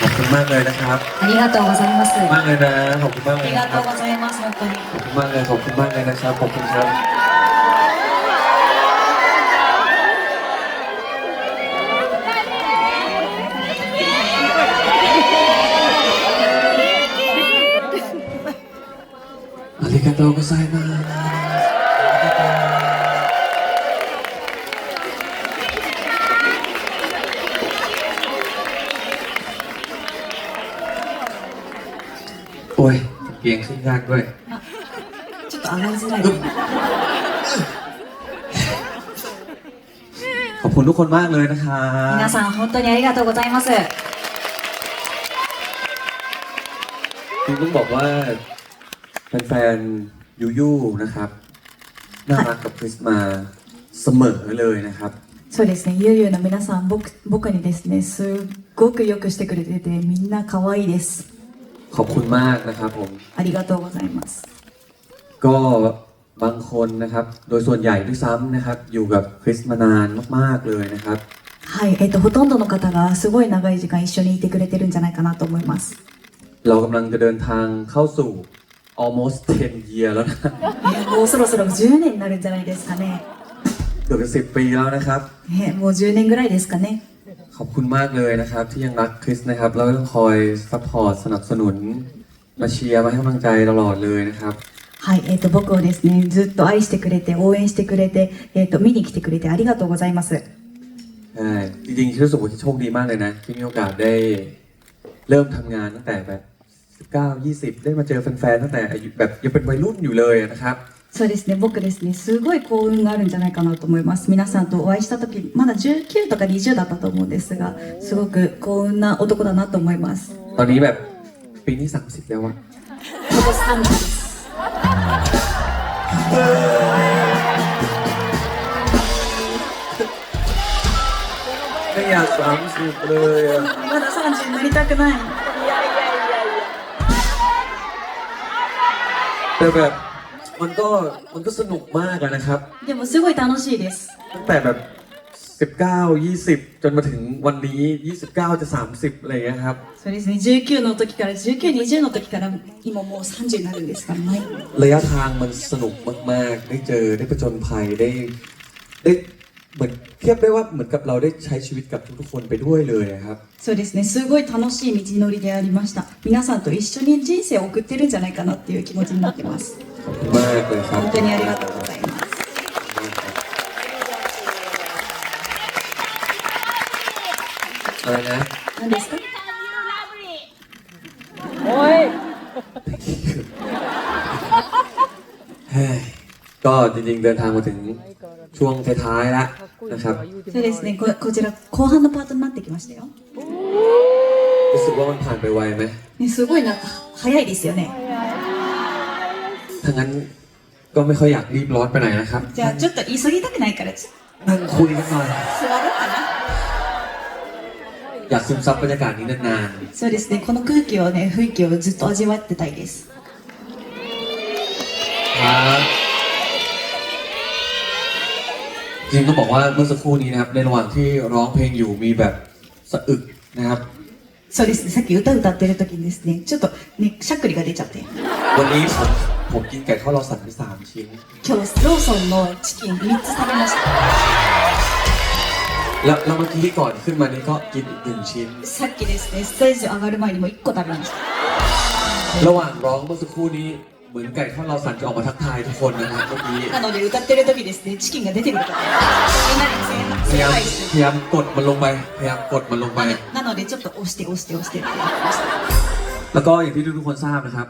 ขอบคุณมากเลยนะครับ。ขอบคุณมากเลยนะ ขอบคุณมากเลยนะครับ。ขอบคุณมากเลย ขอบคุณมากเลยนะครับ ขอบคุณครับ ありがとうございます。โอ้ยเกียงขึ้นยากด้วย ちょっと上がりづらい。 ขอบคุณทุกคนมากเลยนะคะ 皆さん、本当にありがとうございます。 จริงต้องบอกว่า แฟนๆยูยูนะครับ น่ารักกับคริสมาเสมอเลยนะครับ そうですね、ゆうゆうの皆さん、僕僕にですね、すっごくよくしてくれてて、みんな可愛いです。 ขอบคุณมากนะครับผม ありがとうございます。 ก็บางคนนะครับ โดยส่วนใหญ่ด้วยซ้ำนะครับ อยู่กับคริสมานานมากๆเลยนะครับ はい、えっと、ほとんどの方がすごい長い時間一緒にいてくれてるんじゃないかなと思います。 เรากำลังจะเดินทางเข้าสู่ almost 10 year แล้วนะ えもうそろそろ10年になるんじゃないですかね。 เกือบจะสิบปีแล้วนะครับ えもう10年ぐらいですかね。 ขอบคุณมากเลยนะครับ ที่ยังรักคริสนะครับ แล้วก็คอยซัพพอร์ตสนับสนุน มาเชียร์มาให้กำลังใจตลอดเลยนะครับ はい、えっと、僕をですね、ずっと愛してくれて、応援してくれて、えっと、見に来てくれてありがとうございます。 ใช่จริงๆคิดรู้สึกว่าโชคดีมากเลยนะ ที่มีโอกาสได้เริ่มทำงานตั้งแต่แบบ 19 20 ได้มาเจอแฟนๆตั้งแต่อายุแบบยังเป็นวัยรุ่นอยู่เลยนะครับ そうですね、僕ですね、すごい幸運があるんじゃないかなと思います。皆さんとお会いした時、まだ19とか20だったと思うんですが、すごく幸運な男だなと思います。 ตอนนี้แบบปีนี้ 30 แล้วอะ 今年30です。 ไม่อยาก30เลยอะ まだ30になりたくない。 แต่แบบมันก็มันก็สนุกมากอะนะครับ でもすごい楽しいです。 ตั้งแต่แบบ 19 20 จนมาถึงวันนี้ 29 จะ 30 อะไรอย่างเงี้ยครับ そうですね、19の時から、19、20の時から、今もう30になるんですからね。 ระยะทางมันสนุกมากๆ ได้เจอได้ประจนภัยได้ได้ เหมือนเทียบได้ว่าเหมือนกับเราได้ใช้ชีวิตกับทุกๆคนไปด้วยเลยอะครับ そうですねすごい楽しい道のりでありました皆さんと一緒に人生を送ってるんじゃないかなっていう気持ちになってます ขอบคุณมากเลยครับ 本当にありがとうございます อะไรนะ 何ですか เฮ้ยก็จริงๆเดินทางมาถึงช่วงท้ายๆแล้ว นะครับ そうですねここちら後半のパートになってきましたよ、 รู้สึกว่ามันผ่านไปไวไหม ね、すごいなんか早いですよね ถ้างั้นก็ไม่ค่อยอยากรีบร้อนไปไหนนะครับ じゃあちょっと急ぎたくないからちょっ นั่งคุยกันหน่อย と座ろうかな อยากซึมซับบรรยากาศนี้นาน そうですねこの空気をね雰囲気をずっと味わってたいです ๆครับ จริงๆต้องบอกว่าเมื่อสักครู่นี้นะครับ ในระหว่างที่ร้องเพลงอยู่มีแบบสะอึกนะครับ そうですねさっき歌歌ってる時にですねちょっとねしゃっくりが出ちゃって วันนี้ผมผมกินไก่ทอดเราสั่งไปสามชิ้น 今日ローソンのチキン3つ食べました แล้วแล้วเมื่อกี้ก่อนขึ้นมานี้ก็กินอีกหนึ่งชิ้น さっきですねステージ上がる前にも1個食べました ระหว่างร้องเมื่อสักครู่นี้ เหมือนไก่ทอดเราสั่งจะออกมาทักทายทุกคนนะครับเมื่อกี้ なので歌ってる時ですねチキンが出てくるからみんなに พยายาม 正解す พยายามกดมันลงไปพยายามกดมันลงไป るなのでちょっと押して押して押してってやってました แล้วก็อย่างที่ทุกๆคนทราบนะครับ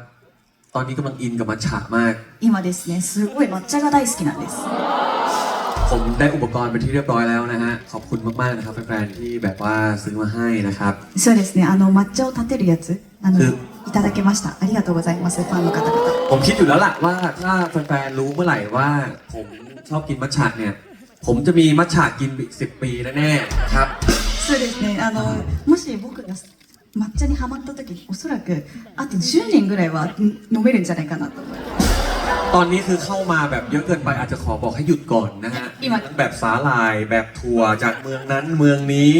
ตอนนี้กำลังอินกับมัทฉะมาก 今ですねすごい抹茶が大好きなんです ผมได้อุปกรณ์เป็นที่เรียบร้อยแล้วนะฮะ ขอบคุณมากๆนะครับแฟนๆที่แบบว่าซื้อมาให้นะครับ そうですねあの抹茶を立てるやつあのうんいただけましたありがとうございますファンの方々 ผมคิดอยู่แล้วล่ะว่าถ้าแฟนๆรู้เมื่อไหร่ว่า ผมชอบกินมัทฉะเนี่ย ผมจะมีมัทฉะกินอีกสิบปีแน่ๆนะครับ そうですねあのもし僕が抹茶にハマった時おそらくあと10年ぐらいはん飲めるんじゃないかなと思います ตอนนี้คือเข้ามาแบบเยอะเกินไปอาจจะขอบอกให้หยุดก่อนนะฮะ อีกมัน ทั้งแบบสาลายแบบทัวร์จากเมืองนั้นเมืองนี้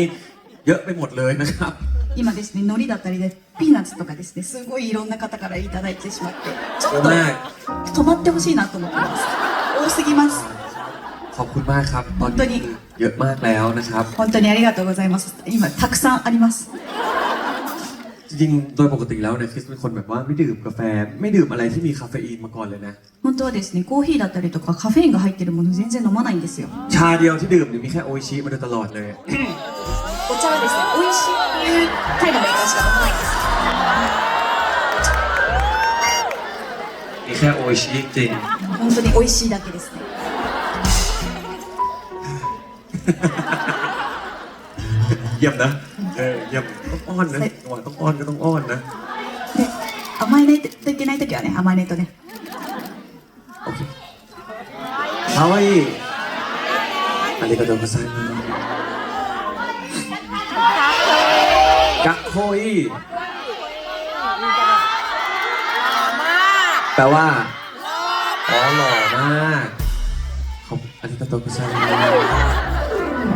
เยอะไปหมดเลยนะครับ 今ですね海苔だったりで ピーナッツとかですねすごいいろんな方からいただいてしまってちょっとมาก 止まってほしいなと思ってます多すぎます ขอบคุณมากครับ ตอน 本当に นี้เยอะมากแล้วนะครับ 本当にありがとうございます今たくさんあります จริงๆ โดยปกติแล้วเนี่ยคริสเป็นคนแบบว่าไม่ดื่มกาแฟ ไม่ดื่มอะไรที่มีคาเฟอีนมาก่อนเลยนะ 本当はですねコーヒーだったりとかカフェインが入ってるもの全然飲まないんですよ ชาเดียวที่ดื่มเนี่ยมีแค่โออิชิมาโดยตลอดเลย お茶はですね美味しいっていうタイのメーカーしか飲まないんです มีแค่โออิชิจริง 本当に美味しいだけですね เยี่ยมนะ เออเยี่ยมต้องอ้อนนะจังหวะต้องอ้อนก็ต้องอ้อนนะ で甘えないといけない時はね甘えないとね โอเคかわいいありがとうございますかっこいい ปลว่าอ๋อหล่อมากขอบありがとうございます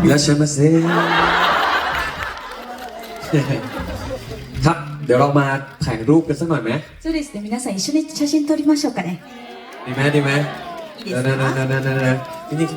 いらっしゃいませครับ เดี๋ยวเรามาถ่ายรูปกันสักหน่อยไหม そうですね皆さん一緒に写真撮りましょうかね ดีไหมดีไหม いいですか เนๆๆๆๆจริงๆ